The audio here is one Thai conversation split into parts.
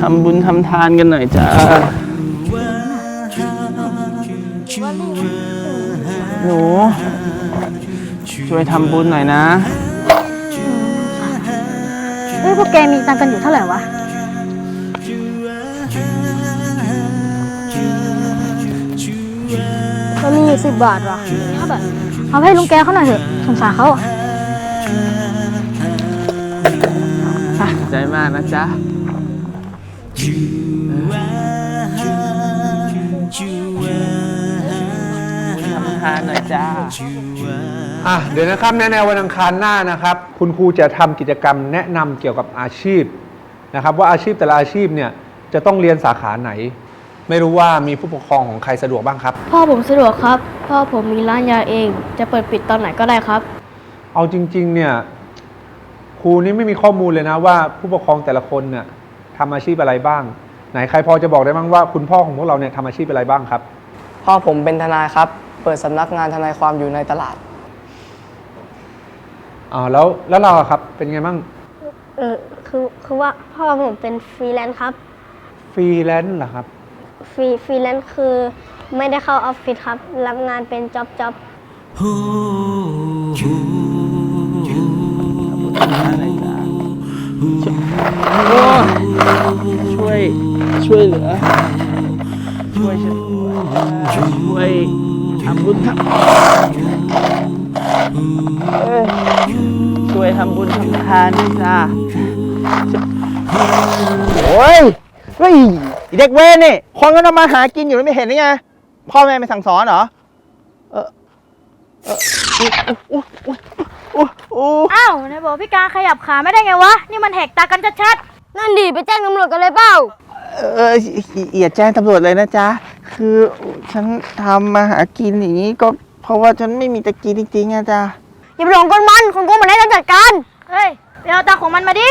ทำบุญทำทานกันหน่อยจ้าหนูช่วยทำบุญหน่อยนะ เฮ้ยพวกแกมีตังค์กันอยู่เท่าไหร่วะ ก็มีอยู่สิบบาทว่ะเอาแบบเอาไปให้ลุงแกเขาหน่อยเถอะสงสารเขาอะขอบใจมากนะจ๊ะทำทานหน่อยจ้าอะเดี๋ยวนะครับในในวันอังคารหน้านะครับ คุณครูจะทำกิจกรรมแนะนำเกี่ยวกับอาชีพนะครับ ว่าอาชีพแต่ละอาชีพเนี่ยจะต้องเรียนสาขาไหน ไม่รู้ว่ามีผู้ปกครองของใครสะดวกบ้างครับ พ่อผมสะดวกครับ พ่อผมมีร้านยาเอง จะเปิดปิดตอนไหนก็ได้ครับ เอาจริง ๆ เนี่ยครูนี่ไม่มีข้อมูลเลยนะว่าผู้ปกครองแต่ละคนเนี่ยทำอาชีพอะไรบ้าง ไหนใครพอจะบอกได้บ้างว่าคุณพ่อของพวกเราเนี่ยทำอาชีพอะไรบ้างครับ พ่อผมเป็นทนายครับ เปิดสำนักงานทนายความอยู่ในตลาดอ่าแล้วแล้วเราอะครับเป็นไงบ้างเออคือคือว่าพ่อผมเป็นฟรีแลนซ์ครับ ฟรีแลนซ์เหรอครับ ฟรีฟรีแลนซ์คือ ไม่ได้เข้าออฟฟิศครับ รับงานเป็นจ็อบจ็อบทำทานหน่อยจ้าโอ้ช่วย ช่วยเหลือ ช่วยฉันด้วยช่วยทำบุญทำเอ้ยช่วยทำบุญทำทานด้วยจ้าโอ้ยเฮ้ยไอ้เด็กเว้นนี่ คนก็ทำมาหากินอยู่แล้วไม่เห็นได้ไง พ่อแม่ไม่สั่งสอนเหรอ เออเอออู้อู้อู้อู้อ้าวนายบอกพี่การขยับขาไม่ได้ไงวะ นี่มันแหกตากันชัดนั่นดิไปแจ้งตำรวจกันเลยเปล่า เอออย่าแจ้งตำรวจเลยนะจ๊ะ คือฉันทำมาหากินอย่างนี้ก็เพราะว่าฉันไม่มีตะกินจริงๆอะจ๊ะอย่าไปหลงกลมันคนโกงมันให้เราจัดการ เฮ้ยไปเอาตาของมันมาดิ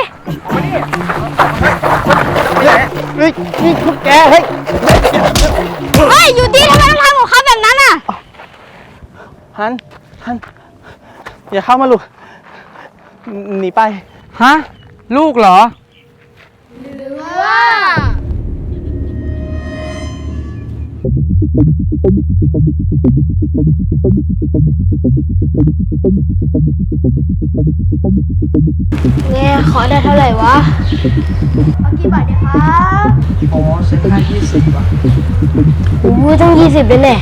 เฮ้ยนี่พวกแกเฮ้ยเฮ้ย อยู่ที่ทำไมต้องทำของเขาแบบนั้นอะ ฮันฮันอย่าเข้ามาลูกหนีไป ฮะ ลูกเหรอเนี่ยขอได้เท่าไหร่วะเอากี่บาทดีครับอ๋อฉันให้ยี่สิบบาทโอ้โหต้องยี่สิบเลยเนี่ย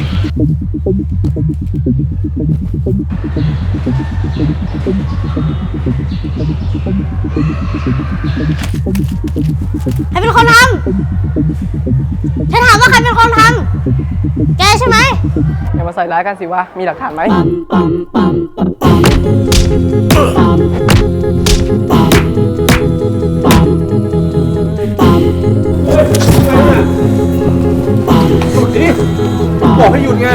ใครเป็นคนทำฉันถามว่าใครเป็นคนทำแกใช่ไหมอย่ามาใส่ร้ายกันสิวะ มีหลักฐานไหมหยุดดิบอกให้หยุดไง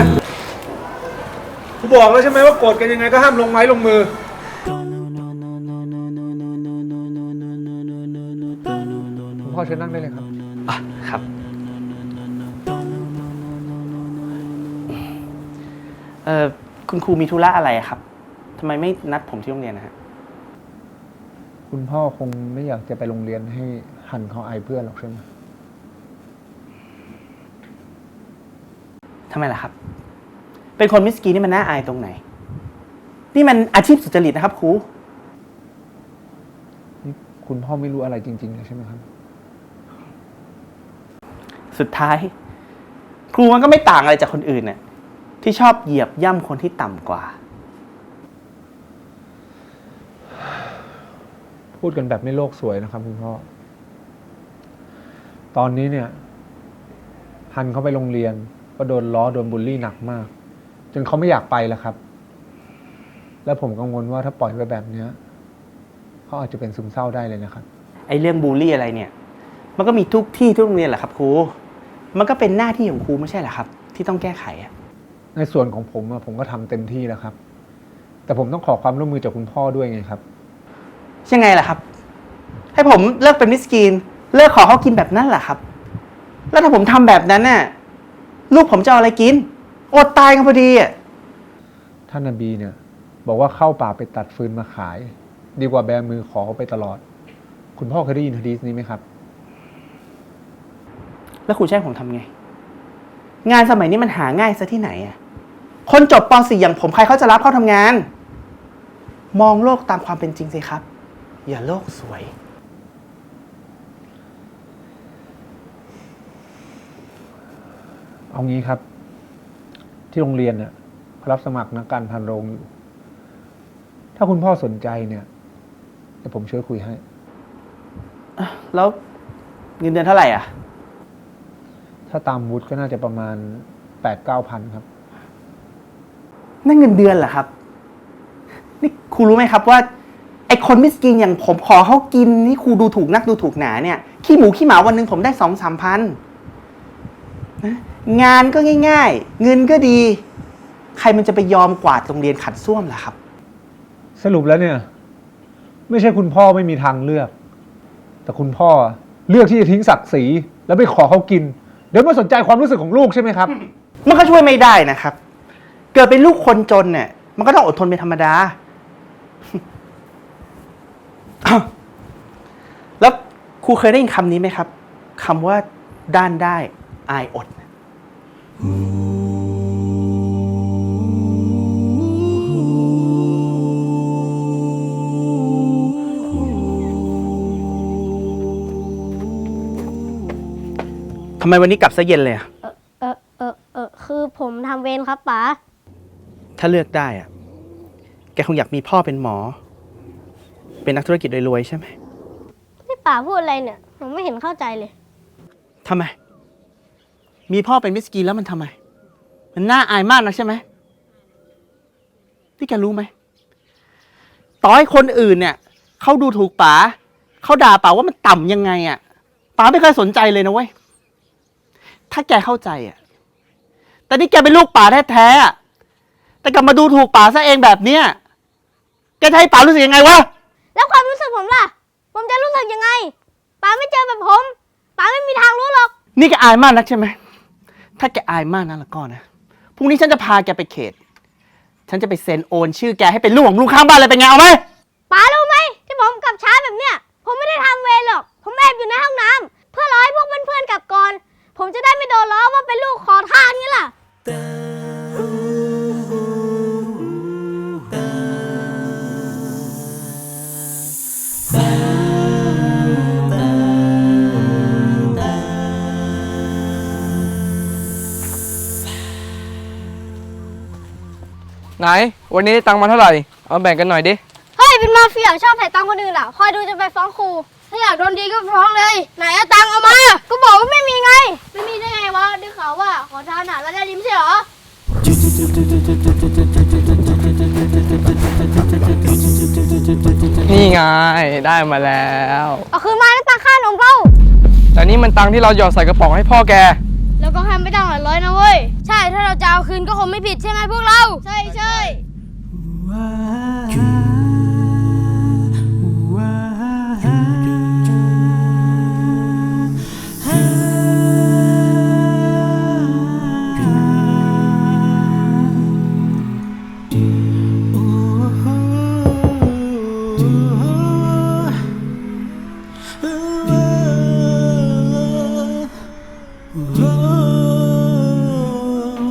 กูบอกแล้วใช่ไหมว่าโกรธกันยังไงก็ห้ามลงไม้ลงมือพ่อเชิญนั่งได้เลยครับครับ เอ่อ คุณครูมีธุระอะไรครับำไมไม่นัดผมที่โรงเรียนนะฮะ คุณพ่อคงไม่อยากจะไปโรงเรียนให้หันเขาอายเพื่อนหรอกใช่ไหมทำไมล่ะครับ เป็นคนมิสกีนี่มันน่าอายตรงไหน นี่มันอาชีพสุจริตนะครับครู นี่คุณพ่อไม่รู้อะไรจริงๆเลยใช่ไหมครับ สุดท้าย ครูมันก็ไม่ต่างอะไรจากคนอื่นเนี่ยที่ชอบเหยียบย่ำคนที่ต่ำกว่า พูดกันแบบไม่โลกสวยนะครับคุณพ่อ ตอนนี้เนี่ย ฮันเขาไปโรงเรียน ก็โดนล้อโดนบูลลี่หนักมาก จนเขาไม่อยากไปแล้วครับ แล้วผมกังวลว่าถ้าปล่อยไว้แบบเนี้ยเขาอาจจะเป็นซึมเศร้าได้เลยนะครับ ไอ้เรื่องบูลลี่อะไรเนี่ย มันก็มีทุกที่ทุกโรงเรียนแหละครับครู มันก็เป็นหน้าที่ของครูไม่ใช่เหรอครับ ที่ต้องแก้ไขอะในส่วนของผมอะผมก็ทำเต็มที่แล้วครับ แต่ผมต้องขอความร่วมมือจากคุณพ่อด้วยไงครับ ยังไงล่ะครับ ให้ผมเลิกเป็นมิสกีน เลิกขอเขากินแบบนั้นเหรอครับ แล้วถ้าผมทำแบบนั้นน่ะลูกผมจะเอาอะไรกิน อดตายกันพอดีอะท่านนบีเนี่ย บอกว่าเข้าป่าไปตัดฟืนมาขาย ดีกว่าแบมือขอเขาไปตลอด คุณพ่อเคยได้ยินฮะดีษนี้ไหมครับ แล้วคุณจะใช้ผมทำไง งานสมัยนี้มันหาง่ายซะที่ไหนอะคนจบป .4 อย่างผมใครเขาจะรับเข้าทำงาน มองโลกตามความเป็นจริงสิครับ อย่าโลกสวย เอางี้ครับ ที่โรงเรียนเนี่ยเขารับสมัครนักการพันโรงอยู่ ถ้าคุณพ่อสนใจเนี่ยเดี๋ยวผมช่วยคุยให้ แล้วเงินเดือนเท่าไหร่อะ ถ้าตามวุฒิก็น่าจะประมาณแปดเก้าพันครับ นั่นเงินเดือนเหรอครับ นี่ครูรู้ไหมครับว่า ไอคนมิสกินอย่างผมขอเขากินนี่ครูดูถูกนักดูถูกหนาเนี่ยขี้หมูขี้หมาวันหนึ่งผมได้สองสามพันนะงานก็ง่าย ๆ เงินก็ดี ใครมันจะไปยอมกวาดโรงเรียนขัดส้วมล่ะครับ สรุปแล้วเนี่ย ไม่ใช่คุณพ่อไม่มีทางเลือก แต่คุณพ่อเลือกที่จะทิ้งศักดิ์ศรีแล้วไปขอเขากิน เดี๋ยวไม่สนใจความรู้สึกของลูกใช่ไหมครับ มันก็ช่วยไม่ได้นะครับ เกิดเป็นลูกคนจนเนี่ยมันก็ต้องอดทนเป็นธรรมดาอ้าว แล้วครูเคยได้ยินคำนี้ไหมครับคำว่าด้านได้อายอด ทำไมวันนี้กลับซะเย็นเลยอะเออเออเออเออคือผมทำเวรครับป๋าถ้าเลือกได้อะแกคงอยากมีพ่อเป็นหมอ เป็นนักธุรกิจรวยๆใช่ไหมที่ป๋าพูดอะไรเนี่ย ผมไม่เห็นเข้าใจเลย ทำไม มีพ่อเป็นมิสกีนแล้วมันทำไม มันน่าอายมากนะใช่ไหมที่แกรู้ไหม ต่อให้คนอื่นเนี่ย เขาดูถูกป๋าเขาด่าป๋าว่ามันต่ำยังไงอะ่ะป๋าไม่เคยสนใจเลยนะเว้ย ถ้าแกเข้าใจอะ่ะ แต่นี่แกเป็นลูกป๋าแท้ๆอะแต่กลับมาดูถูกป๋าซะเองแบบเนี้ยแกจะให้ป๋ารู้สึกยังไงวะ ผมล่ะ ผมจะรู้สึกยังไงป๋าไม่เจอแบบผมป๋าไม่มีทางรู้หรอก นี่แกอายมากนักใช่ไหม ถ้าแกอายมากนะแล้วก็นะ พรุ่งนี้ฉันจะพาแกไปเขต ฉันจะไปเซ็นโอนชื่อแกให้เป็นลูกของลูกข้างบ้านเลยเป็นไงเอาไหมป๋ารู้ ไหน วันนี้ตังค์มาเท่าไหร่ เอาแบ่งกันหน่อยดิ เฮ้ย เป็นมาเฟียชอบใส่ตังค์คนอื่นอะ คอยดูจะไปฟ้องครู ถ้าอยากโดนดีก็ฟ้องเลย ไหนเอาตังค์เอามา ก็บอกว่าไม่มีไง ไม่มีได้ไงวะได้ข่าวว่าขอทานอะแล้วได้ยิ้มใช่เหรอ นี่ไง ได้มาแล้วเอาคืนมาแล้วตังค่านมเป้าแต่นี่มันตังค์ที่เราหยอดใส่กระป๋องให้พ่อแก แล้วก็ห้ามไม่ต้องหลายร้อยนะเว้ยใช่ ถ้าเราจะเอาคืนก็คงไม่ผิดใช่ไหมพวกเรา ใช่ใช่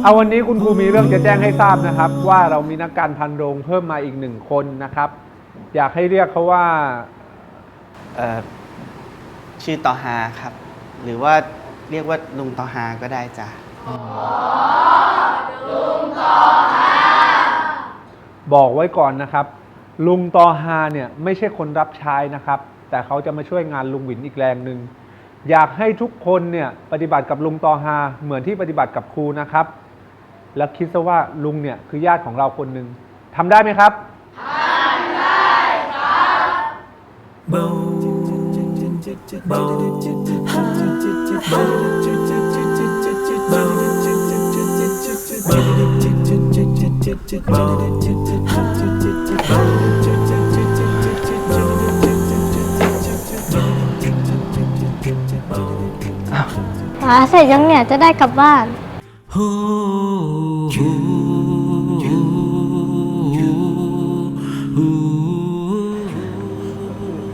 เอาวันนี้คุณครูมีเรื่องจะแจ้งให้ทราบนะครับ ว่าเรามีนักการพันโรงเพิ่มมาอีกหนึ่งคนนะครับ อยากให้เรียกเขาว่าเอ่อชื่อต่อฮาครับ หรือว่าเรียกว่าลุงต่อฮาก็ได้จ้ะบอกไว้ก่อนนะครับ ลุงตอฮาเนี่ยไม่ใช่คนรับใช้นะครับ แต่เขาจะมาช่วยงานลุงหวินอีกแรงหนึ่งอยากให้ทุกคนเนี่ยปฏิบัติกับลุงตอฮาเหมือนที่ปฏิบัติกับครูนะครับ แล้วคิดซะว่าลุงเนี่ยคือญาติของเราคนหนึ่งทำได้ไหมครับป๋าป๋าเสร็จยังเนี่ยจะได้กลับบ้าน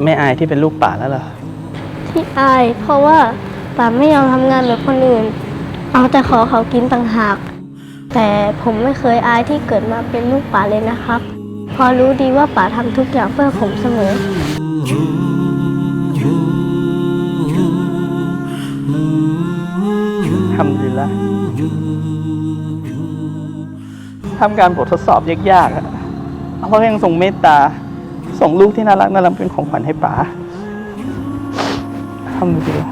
ไม่อายที่เป็นลูกป่าแล้วเหรอ ที่อาย เพราะว่าป๋าไม่ยอมทำงานแบบคนอื่น เอาแต่ขอเขากินต่างหาก แต่ผมไม่เคยอายที่เกิดมาเป็นลูกป๋าเลยนะครับเพอรู้ดีว่าป๋าทำทุกอย่างเพื่อผมเสมอ ทำดีละทำการบททดสอบยากๆอะ เรายังส่งเมตตา ส่งลูกที่น่ารักน่ารักเป็นของขวัญให้ป๋าทำดีละ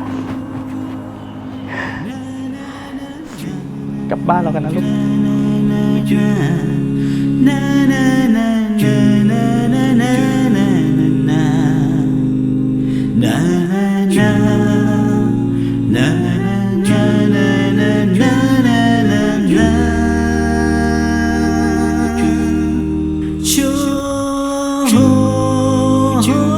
กลับบ้านเรากันนะลูก